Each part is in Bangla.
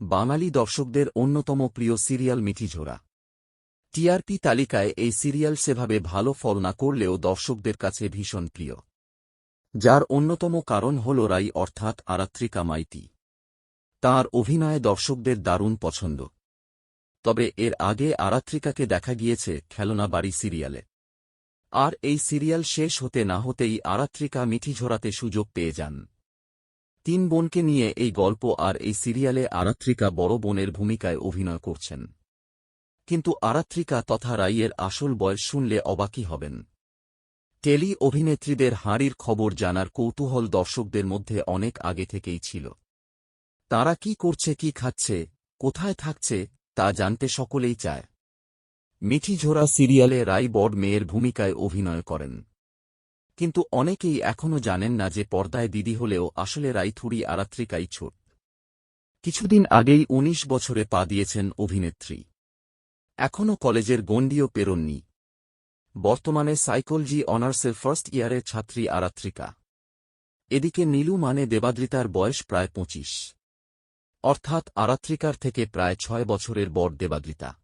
বাঙালি দর্শকদের অন্যতম প্রিয় সিরিয়াল মিঠিঝোরা টিআরপি তালিকায় এই সিরিয়াল সেভাবে ভালো ফল না করলেও দর্শকদের কাছে ভীষণ প্রিয়। যার অন্যতম কারণ হল রাই অর্থাৎ আরাত্রিকা মাইতি। তাঁর অভিনয়ে দর্শকদের দারুণ পছন্দ। তবে এর আগে আরাত্রিকাকে দেখা গিয়েছে খেলনা বাড়ি সিরিয়ালে। আর এই সিরিয়াল শেষ হতে না হতেই আরাত্রিকা মিঠিঝোরাতে সুযোগ পেয়ে যান। তিন বোনকে নিয়ে এই গল্প আর এই সিরিয়ালে আরাত্রিকা বড় বোনের ভূমিকায় অভিনয় করছেন। কিন্তু আরাত্রিকা তথা রাইয়ের আসল বয়স শুনলে অবাকই হবেন। টেলি অভিনেত্রীদের হাঁড়ির খবর জানার কৌতূহল দর্শকদের মধ্যে অনেক আগে থেকেই ছিল। তারা কি করছে, কি খাচ্ছে, কোথায় থাকছে, তা জানতে সকলেই চায়। মিঠিঝোরা সিরিয়ালে রাই বড় মেয়ের ভূমিকায় অভিনয় করেন। কিন্তু অনেকেই এখনও জানেন না যে পর্দায় দিদি হলেও আসলে রাইথুরি আরাত্রিকাই ছোট। কিছুদিন আগেই ১৯ বছরে পা দিয়েছেন অভিনেত্রী। এখনও কলেজের গণ্ডিও পেরোননি। বর্তমানে সাইকোলজি অনার্সের ফার্স্ট ইয়ারের ছাত্রী আরাত্রিকা। এদিকে নীলু মানে দেবাদ্রিতার বয়স প্রায় পঁচিশ। অর্থাৎ আরাত্রিকার থেকে প্রায় ছয় বছরের বড় দেবাদ্রিতা।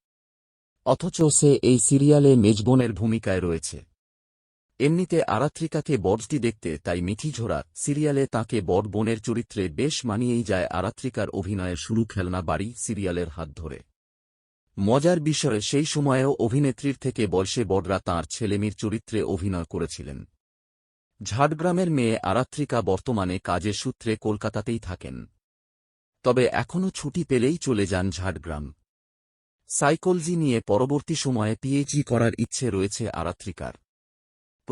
অথচ সে এই সিরিয়ালে মেজবনের ভূমিকায় রয়েছে। এমনিতে আরাত্রিকাকে বড়টি দেখতে তাই মিঠিঝোড়া সিরিয়ালে তাকে বড় বোনের চরিত্রে বেশ মানিয়েই যায় আরাত্রিকার অভিনয়ের শুরু খেলনা বাড়ি সিরিয়ালের হাত ধরে। মজার বিষয়ে, সেই সময়েও অভিনেত্রীর থেকে বয়সে বড়রা তাঁর ছেলেমেয়ের চরিত্রে অভিনয় করেছিলেন। ঝাড়গ্রামের মেয়ে আরাত্রিকা বর্তমানে কাজের সূত্রে কলকাতাতেই থাকেন। তবে এখনও ছুটি পেলেই চলে যান ঝাড়গ্রাম। সাইকোলজি নিয়ে পরবর্তী সময়ে পিএইচডি করার ইচ্ছে রয়েছে আরাত্রিকার।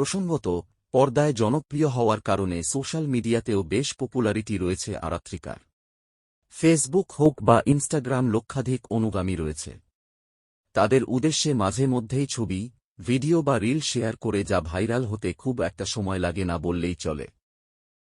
প্রসঙ্গত, পর্দায় জনপ্রিয় হওয়ার কারণে সোশ্যাল মিডিয়াতেও বেশ পপুলারিটি রয়েছে আরাত্রিকার। ফেসবুক হোক বা ইনস্টাগ্রাম লক্ষাধিক অনুগামী রয়েছে। তাদের উদ্দেশ্যে মাঝে মধ্যেই ছবি, ভিডিও বা রিল শেয়ার করে যা ভাইরাল হতে খুব একটা সময় লাগে না বললেই চলে।